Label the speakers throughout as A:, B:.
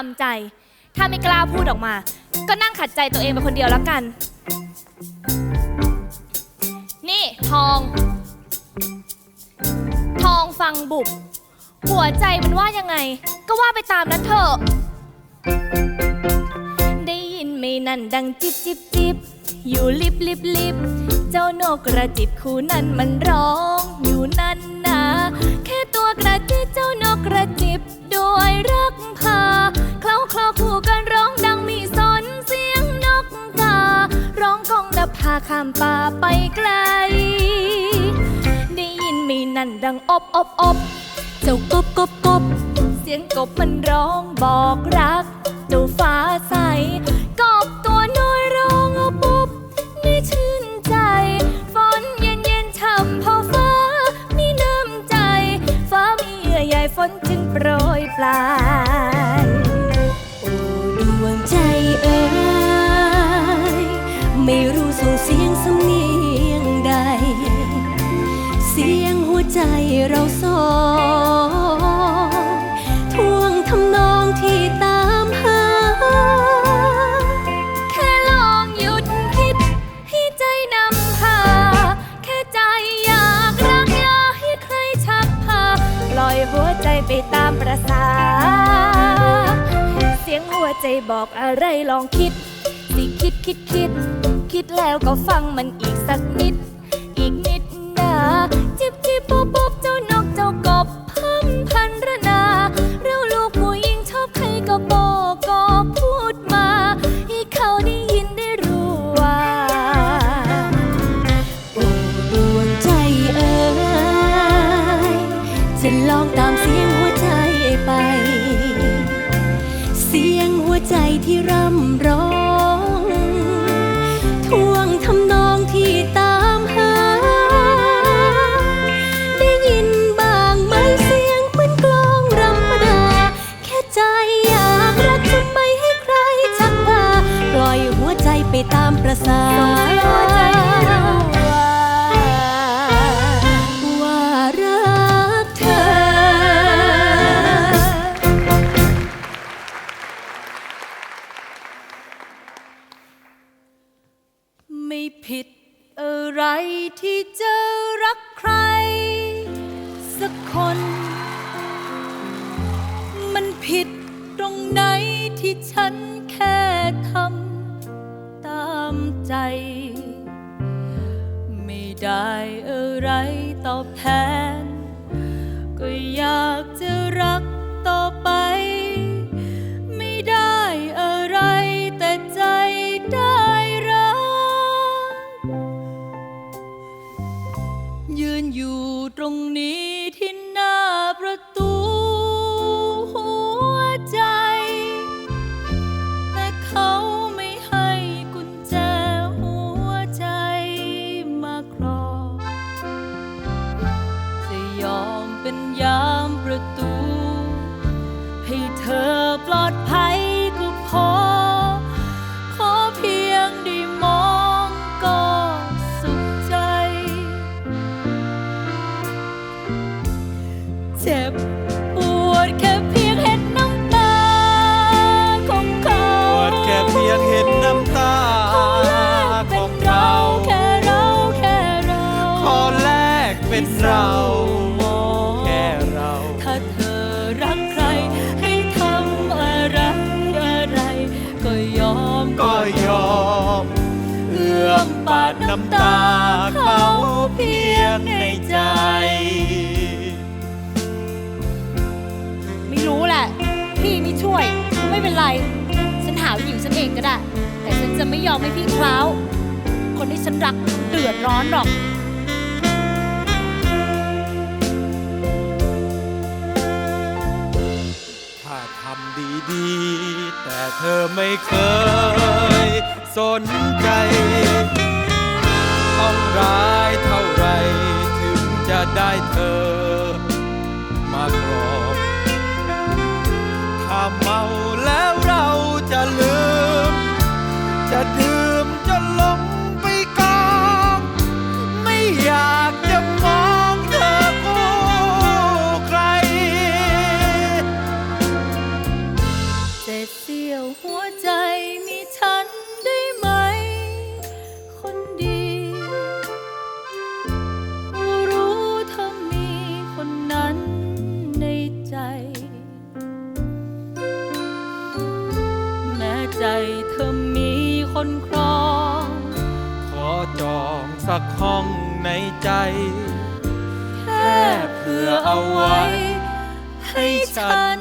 A: ามใจ ถ้าไม่กล้าพูดออกมา ก็นั่งขัดใจตัวเองไปคนเดียวแล้วกัน นี่ทอง ทองฟังบุบหัวใจมันว่ายังไง ก็ว่าไปตามนั้นเถอะ ได้ยินไหม่นั่นดังจิบจิบจิบอยู่ลิบลิบลิบเจ้านกกระจิบคู่นั้นมันร้องอยู่นั่นนะ แค่ตัวกระจิบเจ้านกกระจิบด้วยรักพา เคล้าคล้าคู่กันร้องดังมีสนเสียงนกกา ร้องกองนภาข้ามป่าไปไกล ได้ยินมีนั่นดังอบอบอบเจ้ากบกบกบเสียงกบมันร้องบอกรัก เจ้าฟ้าใสกบตัวน้อยร้องเอาปุ๊บได้ชื่นใจฝนเย็นเย็นช่ำพอฟ้ามีน้ำใจ ฟ้ามีเยื่อใยฝนจึงโปรยปลาย
B: เราสองทวงทำนองที่ตามหา
A: แค่ลองหยุดคิดให้ใจนำพา แค่ใจอยากรักอย่าให้ใครชักพา ปล่อยหัวใจไปตามประสา เสียงหัวใจบอกอะไรลองคิด สิคิดคิดคิด คิดแล้วก็ฟังมันอีกสักนิด อีกนิดนะ จิบจิบปุ๊บปุ๊
B: ที่ร่ำร้องทวงทำนองที่ตามหา ได้ยินบ้างไหมเสียงเหมือนกลองรำมดา แค่ใจอยากรักทำไมให้ใครชักพาปล่อยหัวใจไปตามประสา เป็นไร
A: ฉันหาวิวฉันเองก็ได้ แต่ฉันจะไม่ยอมให้พี่คล้าว คนที่ฉันรักเดือดร้อนหรอก
C: ถ้าทำดีๆ แต่เธอไม่เคยสนใจ ต้องร้ายเท่าไรถึงจะได้เธอ อง
A: สั
C: กห้องในใจ
A: แค่เพื่อเอาไว้ ให้ฉัน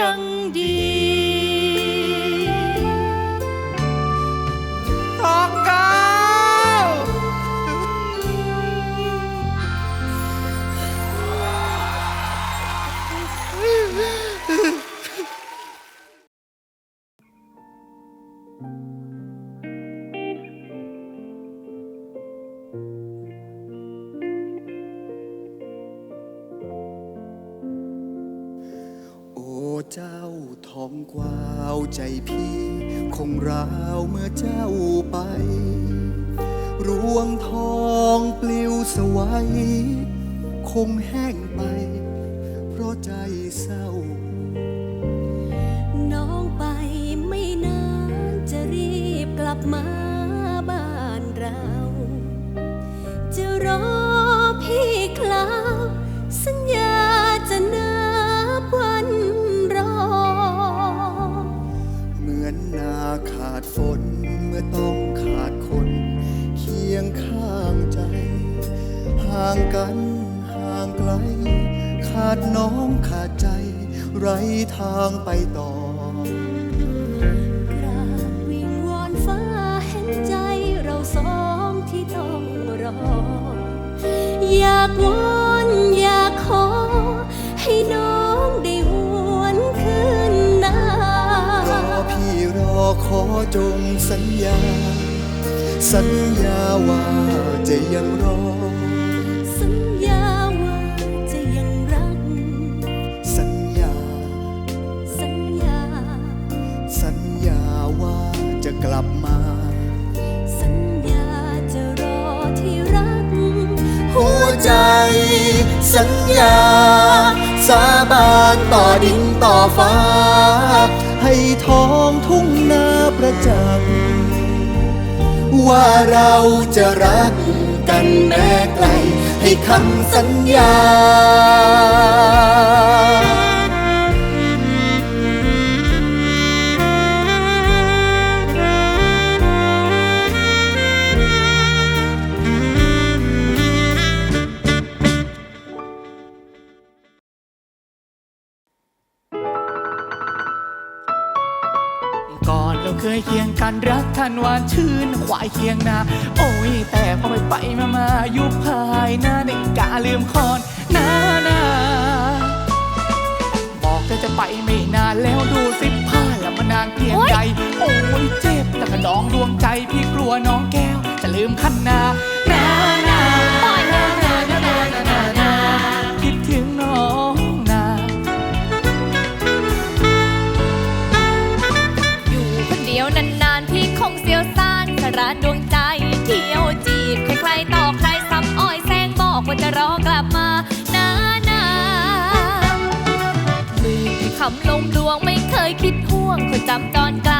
A: ยังดี
C: เจ้า
D: ทองกวาวใจพี่ คงราวเมื่อเจ้าไป รวงทองปลิวสวัย คงแห้งไป เพราะใจเศร้า ดฝนเมื่อต้องขาดคน เคียงข้างใจ ห่างกันห่างไกล ขาดน้องขาดใจ ไรทางไปต่อ
B: กราบวิงวอนฟ้าเห็นใจเราสองที่ต้องรอ อยากวอนอยากขอให้น้
D: ขอจงสัญญา สัญญาว่าจะยังรอ
B: สัญญาว่าจะยังรัก
D: สัญญา
B: สัญญา
D: สัญญาว่าจะกลับมา
B: สัญญาจะรอที่รัก
D: หัวใจ สัญญา สาบานต่อดินต่อฟ้า ว่าเราจะรักกันแม้ไกล ให้คำสัญญา
E: ก่อนเราเคยเคียงกันรักกันหวานชื่น วายเคียงนา โอ้ย แต่พอไปไปมามายุบภายหน้าในกาลืมคอนนานาบอกเธอจะไปไม่นานแล้วดูสิผ้าแล้วมานานเพียงใด โอ้ย เจ็บแต่กระดองดวงใจพี่กลัวน้องแก้ว จะลืมคันนา
A: นานานานาำลงดวงไม่เคยคิดห่วงคนจำตอนไกล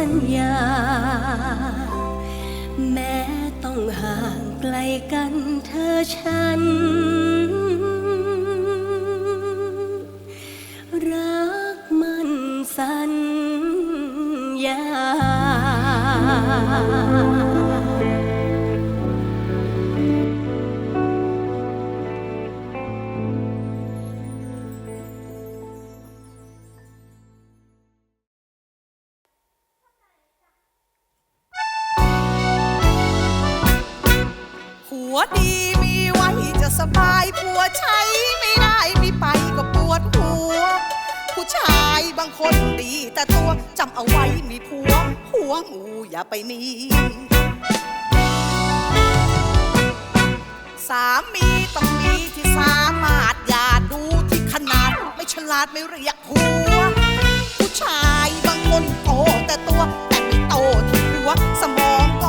B: สัญญา แม้ต้องห่างไกลกันเธอฉัน รักมันสัญญา
F: ดีมีไว้จะสบายผัวใช้ไม่ได้ไม่ไปก็ปวดหัว ผู้ชายบางคนดีแต่ตัวจำเอาไว้มีผัว หัวงูอย่าไปหนีสามีต้องมีที่สามารถอย่าดูที่ขนาด ไม่ฉลาดไม่เรียกหัว ผู้ชายบางคนโตแต่ตัวแต่ไม่โตที่หัวสมอง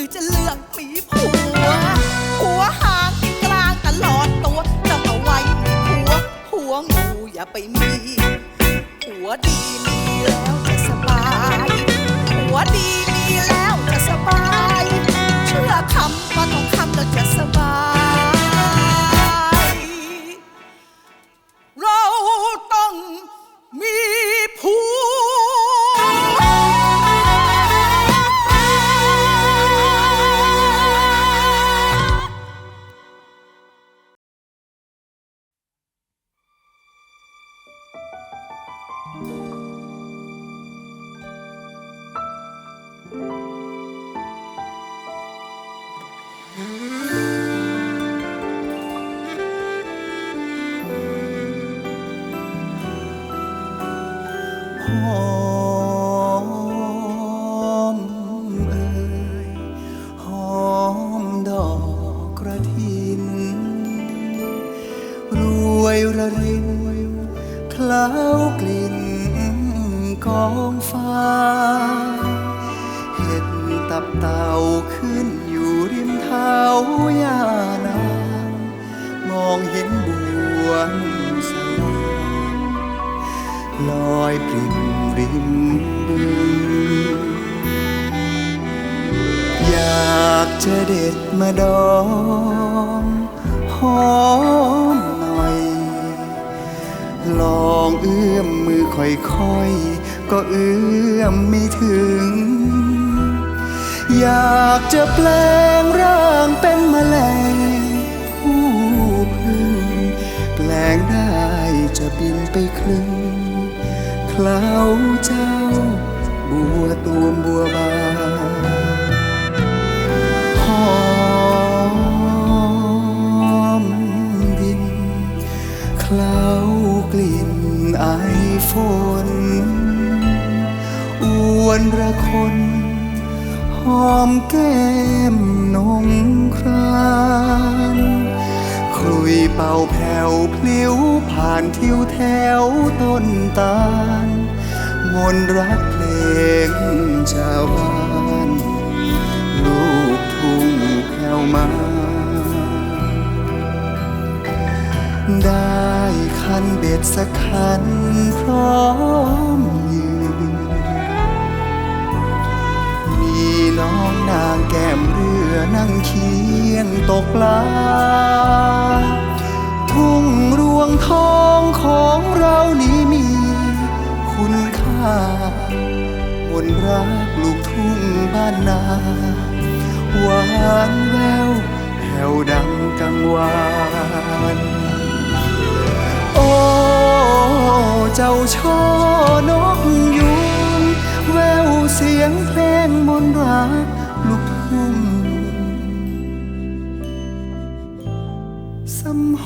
F: รือจะเลือกมีผัว หัวหางกินกลางตลอดตัวจำเอาไว้มีผัว หัวงูอย่าไปมี ดตับเต่า
D: ขึ้นอยู่ริมเท้ายานางมองเห็นบวสวางลอยปริมริมบึงอยากจะเด็ดมาดองหอมหน่อย ลองเอื้อมมือค่อยๆ ก็เอื้อมไม่ถึง อยากจะแปลงร่างเป็นแมลงผู้พึ่งแปลงได้จะบินไปครึ่งเคล้าใจ ต้นตาลมนรักเพลงชาวบ้าน ลูกทุ่งแผ่วมา ได้คันเบ็ดสักคันพร้อมยืน มีน้องนางแก้มเรือนั่งเคียงตกปลา ทุ่งรวงทองของเรานี้มีคุณค่ามนตรักลูกทุ่งบ้านนาหวานแววแผ่วดังกังวานโอ้เจ้าช่อนกยุงแววเสียงเพลงมนตรัก